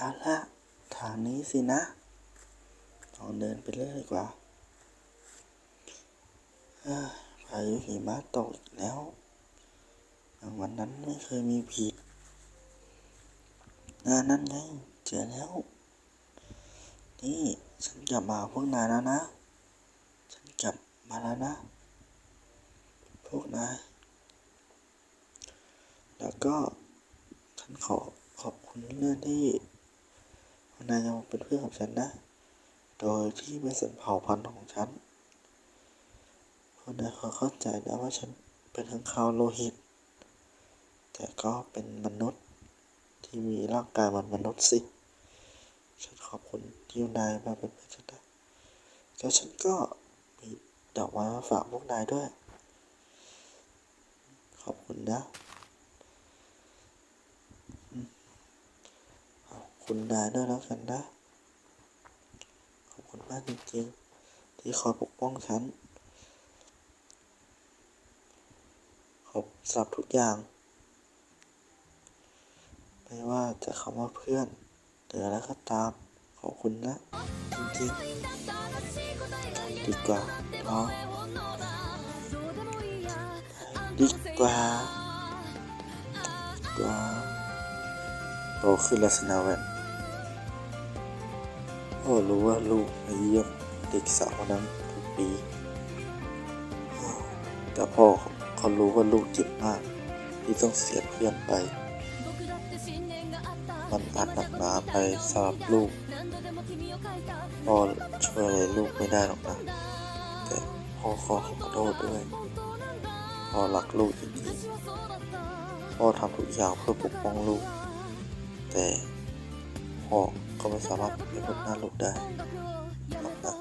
เอาละทางนี้สินะลองเดินไปเรื่อยดีกว่าเอ้ยพายุหิมะตกอีกแล้ว วันนั้นไม่เคยมีผิดนานั่นไง เจอแล้ว นี่ฉันกลับมาพวกนายแล้วนะ ฉันกลับมาแล้วนะ พวกนาย แล้วก็ ฉันขอขอบคุณเรื่องที่ นายยังเป็นเพื่อนกับฉันนะ โดยที่ไม่สนเผ่าพันธุ์ของฉันพวกนายขอเข้าใจนะว่าฉันเป็นทั้งคาวโลหิต แต่ก็เป็นมนุษย์ที่มีร่างกายเหมันมนุษย์สิ ฉันขอบคุณที่นายมาเป็นเพื่อนฉันนะแล้วฉันก็มีดอกไม้มาฝากพวกนายด้วย ขอบคุณนะ ขอบ คุณนายด้วยแล้วกันนะ ขอบคุณมากจริงๆ ที่คอยปกป้องฉัน ขอบสับทุกอย่าง ไม่ว่าจะคำว่าเพื่อนหรืออะไรก็ตาม ขอบคุณนะ จริงๆ ดีกว่าเนาะดีกว่าดีกว่าโตขึ้นแล้วสินะแวน พ่อรู้ว่าลูกไปเยี่ยมเด็กสาวคนนั้นทุกปี แต่พ่อเขารู้ว่าลูกเจ็บมาก ที่ต้องเสียเพื่อนไป มันอาจหนักหนาไปสำหรับลูก พ่อช่วยอะไรลูกไม่ได้หรอกนะ แต่พ่อขอขอโทษด้วย พ่อรักลูกจริงๆ พ่อทำทุกอย่างเพื่อปกป้องลูก แต่พ่อ ก็ไม่สามารถไปพบหน้าลูกได้ขอบคุณ